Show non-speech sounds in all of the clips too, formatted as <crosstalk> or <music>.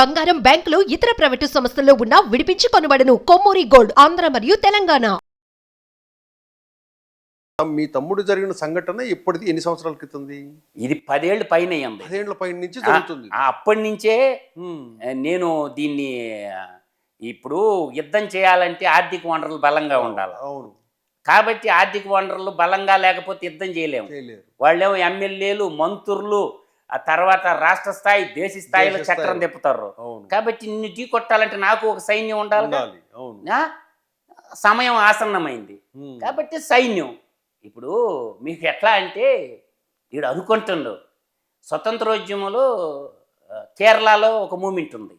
బంగారం బ్యాంకులు ఇతర ప్రైవేటు సంస్థల్లో ఉన్న విడిపించి కొనబడను. కొమ్మూరి గోల్డ్ ఆంధ్ర మరియు తెలంగాణ. మీ తమ్ముడు జరిగిన సంఘటన ఇప్పటిది ఎన్ని సంవత్సరాల క్రితంది? ఇది పదేళ్ళు పైన పదేళ్ళ పైన నుంచి జరుగుతుంది. ఆ- అప్పటి నుంచే ఉమ్, నేను దీన్ని ఇప్పుడు యుద్ధం చేయాలంటే ఆర్థిక వనరులు బలంగా ఉండాలి. అవును. కాబట్టి ఆర్థిక వనరులు బలంగా లేకపోతే యుద్ధం చేయలేము. చేయలేరు. వాళ్ళేమో ఎమ్మెల్యేలు మంత్రులు ఆ తర్వాత రాష్ట్ర స్థాయి దేశ స్థాయిలో చక్రం. తిప్పుతారు. కాబట్టి నిన్ను ఢీ కొట్టాలంటే నాకు ఒక సైన్యం ఉండాలి సమయం ఆసన్నమైంది. కాబట్టి సైన్యం. ఇప్పుడు మీకు ఎట్లా అంటే వీడు అనుకుంటుండు స్వతంత్రోద్యమంలో కేరళలో ఒక మూమెంట్ ఉంది.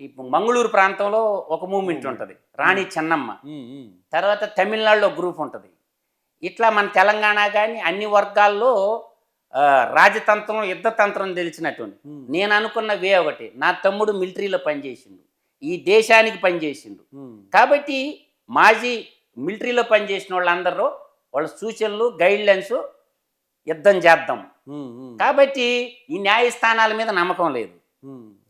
ఇప్పుడు మంగళూరు ప్రాంతంలో ఒక మూమెంట్ ఉంటుంది. రాణి చెన్నమ్మ. తర్వాత తమిళనాడులో గ్రూప్ ఉంటుంది. ఇట్లా మన తెలంగాణ కానీ అన్ని వర్గాల్లో రాజతంత్రం యుద్ధతంత్రం తెలిసినటువంటి. నేను అనుకున్న వే ఒకటి. నా తమ్ముడు మిలిటరీలో పనిచేసిండు. ఈ దేశానికి పనిచేసిండు. కాబట్టి మాజీ మిలిటరీలో పనిచేసిన వాళ్ళందరూ వాళ్ళ సూచనలు గైడ్లైన్స్ యుద్ధం చేద్దాం. కాబట్టి ఈ న్యాయస్థానాల మీద నమ్మకం లేదు.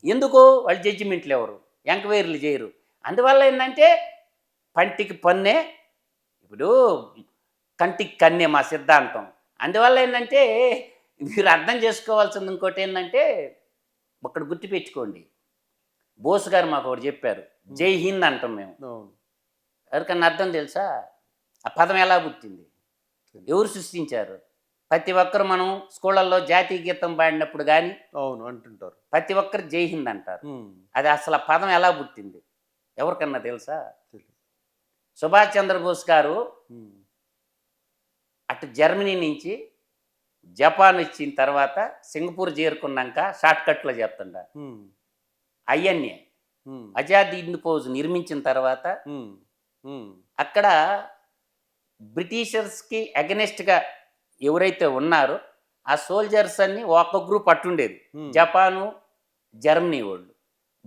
ఎందుకు? వాళ్ళు జడ్జిమెంట్లు ఎవరు? ఎంక్వైరీలు చేయరు. అందువల్ల ఏంటంటే పంటికి పన్నే ఇప్పుడు కంటికి కన్నే మా సిద్ధాంతం. అందువల్ల ఏంటంటే మీరు అర్థం చేసుకోవాల్సింది ఇంకోటి ఏంటంటే ఒకటి గుర్తుపెట్టుకోండి బోస్ గారు మాకు ఒకటి చెప్పారు. జై హింద్ అంటాం మేము. ఎవరికన్నా అర్థం తెలుసా? ఆ పదం ఎలా పుట్టింది ఎవరు సృష్టించారు? ప్రతి ఒక్కరు మనం స్కూళ్ళల్లో జాతీయ గీతం పాడినప్పుడు కానీ అవును అంటుంటారు. ప్రతి ఒక్కరు జై హింద్ అంటారు. అది అసలు ఆ పదం ఎలా పుట్టింది ఎవరికన్నా తెలుసా. సుభాష్ చంద్రబోస్ గారు అటు జర్మనీ నుంచి జపాన్ వచ్చిన తర్వాత సింగపూర్ చేరుకున్నాక షార్ట్ కట్లో చెప్తుండ ఉమ్, అజాద్ హింద్ ఫౌజ్ నిర్మించిన తర్వాత అక్కడ బ్రిటిషర్స్కి అగెనెస్ట్గా ఎవరైతే ఉన్నారో ఆ సోల్జర్స్ అన్ని ఒక గ్రూప్ అట్టుండేది జపాను జర్మనీ వాళ్ళు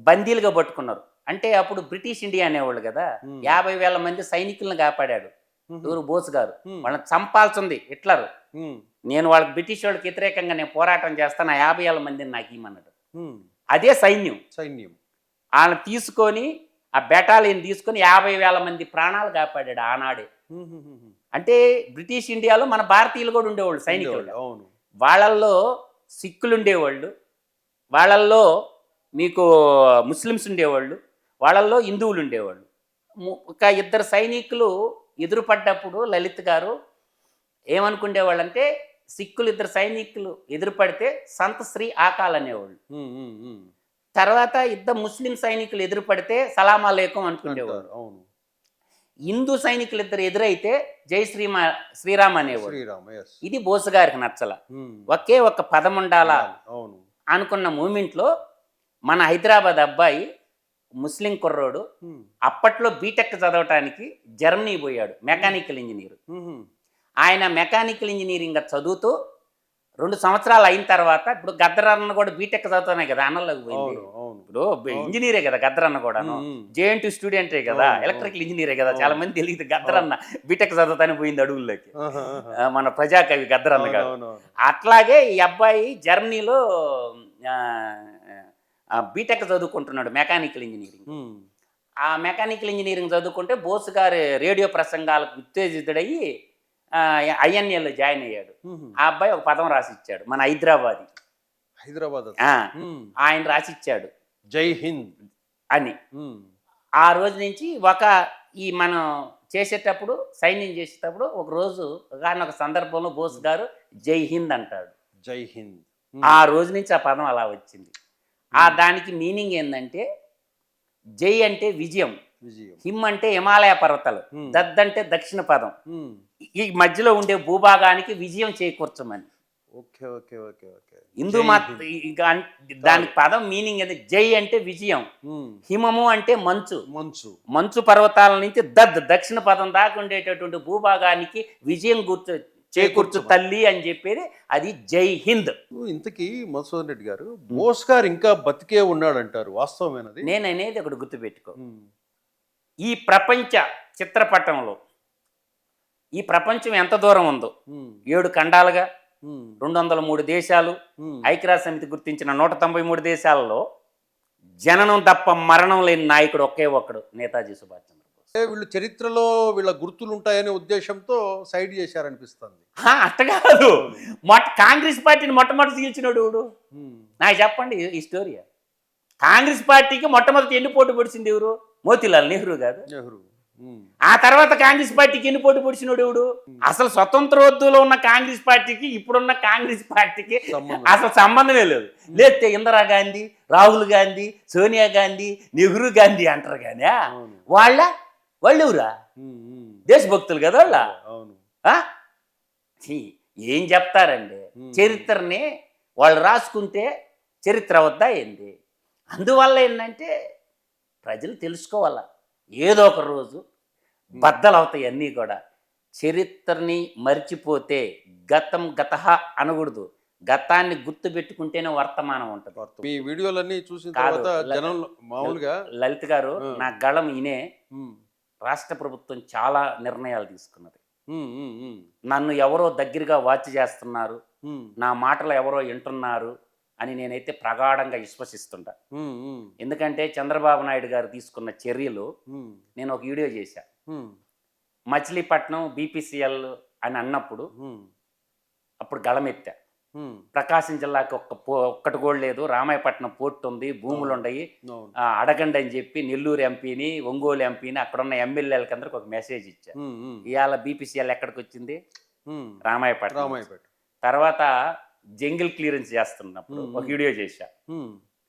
బందీలుగా పట్టుకున్నారు. అంటే అప్పుడు బ్రిటిష్ ఇండియా అనేవాళ్ళు కదా యాభై వేల మంది సైనికులను కాపాడాడు. ఎవరు బోస్ గారు. వాళ్ళని చంపాల్సింది హిట్లర్. నేను వాళ్ళకి బ్రిటిష్ వాళ్ళకి వ్యతిరేకంగా నేను పోరాటం చేస్తాను ఆ యాభై వేల మందిని నాకు ఇమ్మన్నాడు. అదే సైన్యం. సైన్యం. వాళ్ళని తీసుకొని ఆ బెటాలియన్ తీసుకొని యాభై వేల మంది ప్రాణాలు కాపాడాడు ఆనాడే. అంటే బ్రిటిష్ ఇండియాలో మన భారతీయులు కూడా ఉండేవాళ్ళు సైనికులు. అవును. వాళ్ళల్లో సిక్కులు ఉండేవాళ్ళు వాళ్ళల్లో మీకు ముస్లిమ్స్ ఉండేవాళ్ళు వాళ్ళల్లో హిందువులు ఉండేవాళ్ళు. ఒక ఇద్దరు సైనికులు ఎదురుపడ్డప్పుడు లలిత్ గారు ఏమనుకునేవాళ్ళు అంటే సిక్కులు ఇద్దరు సైనికులు ఎదురుపడితే సంత శ్రీ ఆకాల్ అనేవాళ్ళు. తర్వాత ఇద్దరు ముస్లిం సైనికులు ఎదురుపడితే సలాం అలేకం అనుకునేవాళ్ళు అంటారు, అవును. హిందూ సైనికులు ఇద్దరు ఎదురైతే జై శ్రీమా శ్రీరామ్ అనేవాడు ఇది బోసు గారికి నచ్చల. ఒకే ఒక్క పదం ఉండాలా అవును. అనుకున్న మూమెంట్లో మన హైదరాబాద్ అబ్బాయి ముస్లిం కుర్రోడు అప్పట్లో బీటెక్ చదవటానికి జర్మనీ పోయాడు మెకానికల్ ఇంజనీర్. ఆయన మెకానికల్ ఇంజనీరింగ్ చదువుతూ రెండు సంవత్సరాలు అయిన తర్వాత ఇప్పుడు గద్దరన్న కూడా బీటెక్ చదువుతానే కదా అన్నలోకి పోయింది. ఇప్పుడు ఇంజనీరే కదా గద్దరన్న కూడాను. జేఎన్టీ స్టూడెంటే కదా ఎలక్ట్రికల్ ఇంజనీరే కదా. చాలా మంది తెలియదు గద్దరన్న బీటెక్ చదువుతానే పోయింది అడుగుల్లోకి మన ప్రజాకవి గద్దరన్న గారు. అవును, అట్లాగే ఈ అబ్బాయి జర్మనీలో బీటెక్ చదువుకుంటున్నాడు మెకానికల్ ఇంజనీరింగ్. ఆ మెకానికల్ ఇంజనీరింగ్ చదువుకుంటే బోస్ గారి రేడియో ప్రసంగాలకు ఉత్తేజితుడయ్యి ఐఎన్ఏలో జాయిన్ అయ్యాడు. ఆ అబ్బాయి ఒక పదం రాసిచ్చాడు మన హైదరాబాద్. హైదరాబాద్ ఆయన రాసిచ్చాడు. జై హింద్. అని. ఆ రోజు నుంచి ఒక ఈ మనం చేసేటప్పుడు సైన్యం చేసేటప్పుడు ఒక రోజు ఒక సందర్భంలో బోస్ గారు జై హింద్ అంటాడు. జై హింద్. ఆ రోజు నుంచి ఆ పదం అలా వచ్చింది. ఆ దానికి మీనింగ్ ఏంటంటే జై అంటే విజయం హిమ్ అంటే హిమాలయ పర్వతాలు దద్ అంటే దక్షిణ పదం. ఈ మధ్యలో ఉండే భూభాగానికి విజయం చేకూర్చమని. Okay okay okay okay. Hindu మత దానికి పదం మీనింగ్ ఏంటి జై అంటే విజయం. హిమము అంటే మంచు. మంచు. మంచు పర్వతాల నుంచి దద్ దక్షిణ పదం దాకా ఉండేటటువంటి భూభాగానికి విజయం గుర్తు చేకూర్చు తల్లి అని చెప్పేది అది జై హింద్. ఇంతకీ మధుసూదన్ రెడ్డి గారు బోస్ గారు ఇంకా బతికే ఉన్నాడంటారు వాస్తవమేనది? నేను అనేది ఒకటి గుర్తుపెట్టుకో. ఈ ప్రపంచ చిత్రపటంలో ఈ ప్రపంచం ఎంత దూరం ఉందో? ఏడు ఖండాలుగా రెండు వందల మూడు దేశాలు ఐక్యరాజ్య సమితి గుర్తించిన నూట తొంభై మూడు దేశాలలో జననం తప్ప మరణం లేని నాయకుడు ఒకే ఒక్కడు నేతాజీ సుభాష్ చంద్రబోస్ వీళ్ళు చరిత్రలో వీళ్ళ గుర్తులు ఉంటాయనే ఉద్దేశంతో సైడ్ చేశారనిపిస్తుంది. హా, అట్ట కాదు. మొట్ట కాంగ్రెస్ పార్టీని మొట్టమొదటి గెలిచినోడు ఉమ్. నాకు చెప్పండి ఈ స్టోరీ. కాంగ్రెస్ పార్టీకి మొట్టమొదటి ఎన్ని పోటీ పొడిచింది ఎవరు? మోతీలాల్ నెహ్రూ కాదు? నెహ్రూ. ఆ తర్వాత కాంగ్రెస్ పార్టీకి ఎన్ని పోటీ పొడిచినోడు ఎవడు అసలు స్వతంత్రోద్దులో ఉన్న కాంగ్రెస్ పార్టీకి ఇప్పుడున్న కాంగ్రెస్ పార్టీకి. అసలు సంబంధమే లేదు లేతే ఇందిరా గాంధీ రాహుల్ గాంధీ సోనియా గాంధీ నెహ్రూ గాంధీ అంటారు కానీ వాళ్ళ వాళ్ళు ఎవరా ఉమ్, ఉమ్. దేశభక్తులు కదా వాళ్ళ అవును ఆ? ఛీ, ఏం చెప్తారండి. చరిత్రని వాళ్ళు రాసుకుంటే చరిత్ర వద్దా ఏంది అందువల్ల ఏంటంటే ప్రజలు తెలుసుకోవాల ఏదో ఒక రోజు బద్దలు అవుతాయి అన్నీ కూడా. చరిత్రని మర్చిపోతే గతం గత అనకూడదు. గతాన్ని గుర్తు పెట్టుకుంటేనే వర్తమానం ఉంటుంది. మీ వీడియోలన్నీ చూసిన తర్వాత జనం మామూలుగా లలిత్ గారు. నా గళం ఇనే రాష్ట్ర ప్రభుత్వం చాలా నిర్ణయాలు తీసుకున్నది. నన్ను ఎవరో దగ్గరగా వాచ్ చేస్తున్నారు. నా మాటలు ఎవరో వింటున్నారు. అని నేనైతే ప్రగాఢంగా విశ్వసిస్తుంటా. ఎందుకంటే చంద్రబాబు నాయుడు గారు తీసుకున్న చర్యలు నేను ఒక వీడియో చేశా. మచిలీపట్నం బీపీసీఎల్ అని అన్నప్పుడు అప్పుడు గళమెత్తా. ప్రకాశం జిల్లాకి ఒక్క ఒక్కటి కూడా లేదు. రామాయపట్నం పోర్టు ఉంది భూములు ఉన్నాయి. అడగండి అని చెప్పి నెల్లూరు ఎంపీని ఒంగోలు ఎంపీని అక్కడ ఉన్న ఎమ్మెల్యేలకి అందరికి ఒక మెసేజ్ ఇచ్చా. ఇవాళ బీపీసీఎల్ ఎక్కడికి వచ్చింది. రామాయపట్నం రామాయపేట తర్వాత జంగిల్ క్లియరెన్స్ చేస్తున్నప్పుడు. ఒక వీడియో చేశా.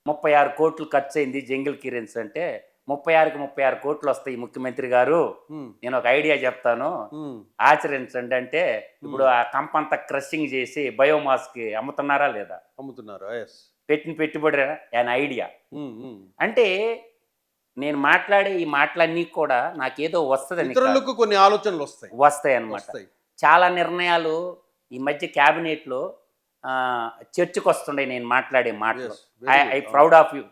ముప్పై ఆరు కోట్లు ఖర్చు అయింది జంగిల్ క్లియరెన్స్ అంటే ముప్పై ఆరుకి ముప్పై ఆరు కోట్లు వస్తాయి ముఖ్యమంత్రి గారు. నేను ఒక ఐడియా చెప్తాను. ఆచరించండి అంటే ఇప్పుడు ఆ కంపంతా క్రషింగ్ చేసి బయోమాస్కి అమ్ముతున్నారా లేదా? అమ్ముతున్నారా? పెట్టిన పెట్టుబడి an ఐడియా. అంటే నేను మాట్లాడే ఈ మాటలన్నీ కూడా నాకేదో. ఇతరులకు కొన్ని ఆలోచనలు వస్తాయి. వస్తాయి వస్తాయి. చాలా నిర్ణయాలు ఈ మధ్య క్యాబినెట్లో చర్చకు వస్తుండే నేను మాట్లాడే మాటలు. ఐ. Proud of you.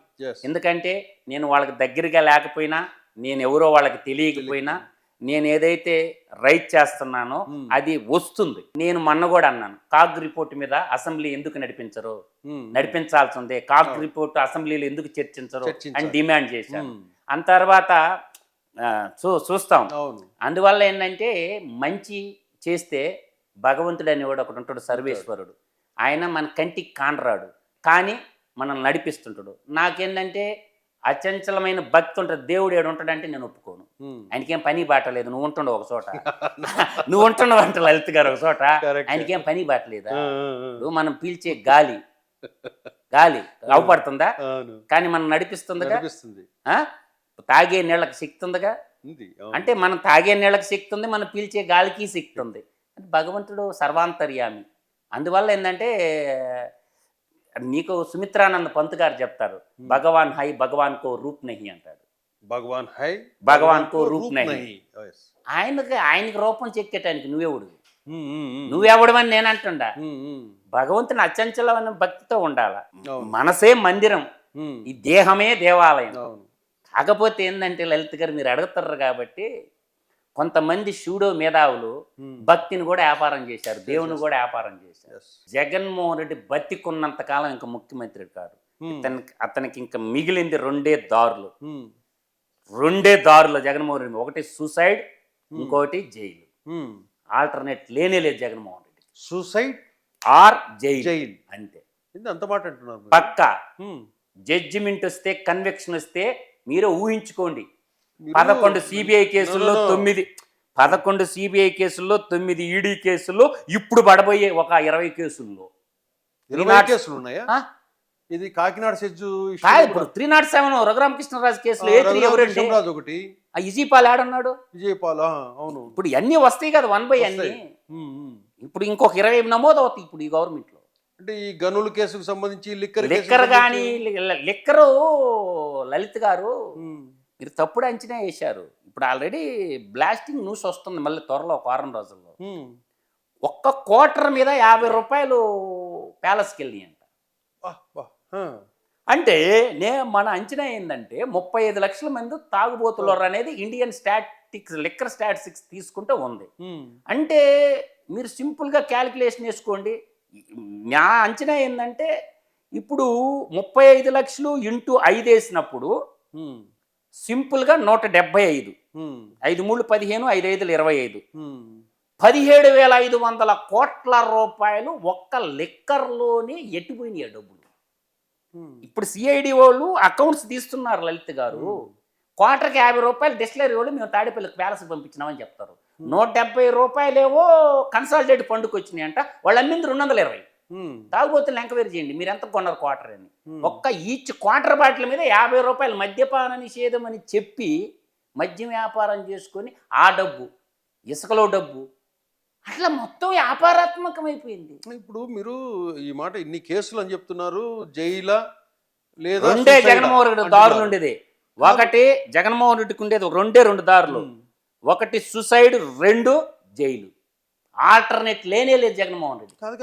ఎందుకంటే నేను వాళ్ళకి దగ్గరగా లేకపోయినా నేను ఎవరో వాళ్ళకి తెలియకపోయినా నేను ఏదైతే రైట్ చేస్తున్నానో Hmm. అది వస్తుంది. నేను మొన్న కూడా అన్నాను కాగ్ రిపోర్ట్ మీద అసెంబ్లీ ఎందుకు నడిపించరు? ఉమ్, నడిపించాల్సి ఉంది కాగ్ అవును. రిపోర్ట్ అసెంబ్లీలో ఎందుకు చర్చించరు. అని డిమాండ్ చేశాను ఉమ్, అంత తర్వాత చూ చూస్తాం. అందువల్ల ఏంటంటే మంచి చేస్తే భగవంతుడు అనేవాడు ఒకడు ఉంటాడు సర్వేశ్వరుడు. ఆయన మన కంటికి కానరాడు. కానీ మనల్ని నడిపిస్తుంటాడు. నాకేంటంటే అచంచలమైన భక్తి ఉంటుంది. దేవుడు ఏడు ఉంటాడంటే నేను ఒప్పుకోను. ఆయనకేం పని బాటలేదు నువ్వు ఉంటుండవు ఒక చోట. <laughs> నువ్వు ఉంటున్నావు అంట లలిత్ గారు ఒక చోట. ఆయనకేం పని బాటలేదా. ఇప్పుడు మనం పీల్చే గాలి. గాలి. అవపడుతుందా అవును. కానీ మనం ఆ? తాగే నీళ్ళకి శక్తి ఉందిగా. అంటే మనం తాగే నీళ్ళకి శక్తి ఉంది మనం పీల్చే గాలికి శక్తి. ఉంది అంటే భగవంతుడు సర్వాంతర్యామి. అందువల్ల ఏంటంటే నీకు సుమిత్రానంద పంత్ గారు చెప్తారు భగవాన్ హై భగవాన్ కో రూప్ నహి అంటాడు భగవాన్ హై భగవాన్ కో రూప్ నహి. ఆయనకి ఆయనకి రూపం చెక్కేటానికి నువ్వెవడు. నువ్వెవడమని నేను అంటుండా. భగవంతుని అచంచలమైన భక్తితో ఉండాల. మనసే మందిరం. ఈ దేహమే దేవాలయం. కాకపోతే ఏంటంటే లలిత్ గారు మీరు అడుగుతారు కాబట్టి కొంతమంది షూడో మేధావులు ఉమ్. భక్తిని కూడా వ్యాపారం చేశారు దేవుని కూడా వ్యాపారం చేశారు. జగన్మోహన్ రెడ్డి బతికున్నంత కాలం ఇంకా ముఖ్యమంత్రి కాదు. ఉమ్, అతనికి అతనికి ఇంకా మిగిలింది రెండే దారులు. ఉమ్, రెండే దారులు జగన్మోహన్ రెడ్డి ఒకటి సూసైడ్ ఇంకోటి జైలు. ఆల్టర్నేట్ లేనే లేదు Jaganmohan Reddy. Suicide or jail. Jail. అంతే. అంత మాట అంటున్నారు. పక్కా. జడ్జిమెంట్ వస్తే కన్వెక్షన్ వస్తే మీరే ఊహించుకోండి. పదకొండు సిబిఐ కేసుల్లో. తొమ్మిది. పదకొండు సిబిఐ కేసుల్లో తొమ్మిది ఈడీ కేసుల్లో ఇప్పుడు పడబోయే ఒక ఇరవై కేసుల్లో. ఇరవై కేసులు ఉన్నాయా? ఇది కాకినాడ సెజ్జు ఇప్పుడు త్రీ నాట్ సెవెన్ రఘురామకృష్ణరాజు కేసులో ఏ త్రీ ఒకటి. ఆ ఇజీపాల్ ఆడన్నాడు? విజయపాల్ అవును. ఇప్పుడు ఇవన్నీ వస్తాయి కదా వన్ బై అన్ని. ఇప్పుడు ఇంకొక ఇరవై నమోదు అవుతాయి ఇప్పుడు ఈ గవర్నమెంట్లో అంటే ఈ గనుల కేసుకు సంబంధించి లిక్కర్ లిక్కర్ కానీ లిక్కరు లలిత్ గారు మీరు తప్పుడు అంచనా వేశారు. ఇప్పుడు ఆల్రెడీ బ్లాస్టింగ్ న్యూస్ వస్తుంది మళ్ళీ త్వరలో ఒక వారం రోజుల్లో. ఒక్క క్వార్టర్ మీద యాభై రూపాయలు ప్యాలెస్కి వెళ్ళి అంట నే మన అంచనా ఏంటంటే ముప్పై ఐదు లక్షల మంది తాగుబోతున్నారు అనేది ఇండియన్ స్టాటిక్స్ లిక్కర్ స్టాటిస్టిక్స్ తీసుకుంటే ఉంది. అంటే మీరు సింపుల్గా క్యాలిక్యులేషన్ వేసుకోండి నా అంచనా ఏంటంటే ఇప్పుడు ముప్పై ఐదు లక్షలు ఇంటూ ఐదు వేసినప్పుడు సింపుల్గా నూట డెబ్బై ఐదు. ఐదు మూడు పదిహేను ఐదు ఐదులు ఇరవై ఐదు. పదిహేడు వేల ఐదు వందల కోట్ల రూపాయలు ఒక్క లిక్కర్లోనే ఎట్టిపోయినాయి డబ్బులు. ఇప్పుడు సిఐడి వాళ్ళు అకౌంట్స్ తీస్తున్నారు లలిత్ గారు. క్వార్టర్కి యాభై రూపాయలు డిస్టిలరీ వాళ్ళు మేము తాడేపల్లికి ప్యాలెస్కి పంపించినామని చెప్తారు. నూట డెబ్బై రూపాయలేవో కన్సాలిడేట్ పండుగ వచ్చినాయి అంట వాళ్ళు అమ్మింది రెండు వందల ఇరవై. తాగుబోతులు ఎంక్వైరీ చేయండి. మీరు ఎంత కొన్నారు క్వార్టర్ అని. ఒక్క ఈచ్ క్వార్టర్ బాటిల్ మీద యాభై రూపాయలు మద్యపాన నిషేధం అని చెప్పి మద్యం వ్యాపారం చేసుకొని ఆ డబ్బు ఇసుకలో డబ్బు అట్లా మొత్తం వ్యాపారాత్మకం అయిపోయింది ఇప్పుడు మీరు ఈ మాట ఇన్ని కేసులు అని చెప్తున్నారు. జైలా లేదా రెండే జగన్మోహన్ రెడ్డి. దారులు ఉండేది. ఒకటి జగన్మోహన్ రెడ్డికి ఉండేది ఒక రెండే రెండు దారులు. ఒకటి సుసైడ్ రెండు జైలు. ఆల్టర్నేట్ లేనే లేదు జగన్మోహన్ రెడ్డి.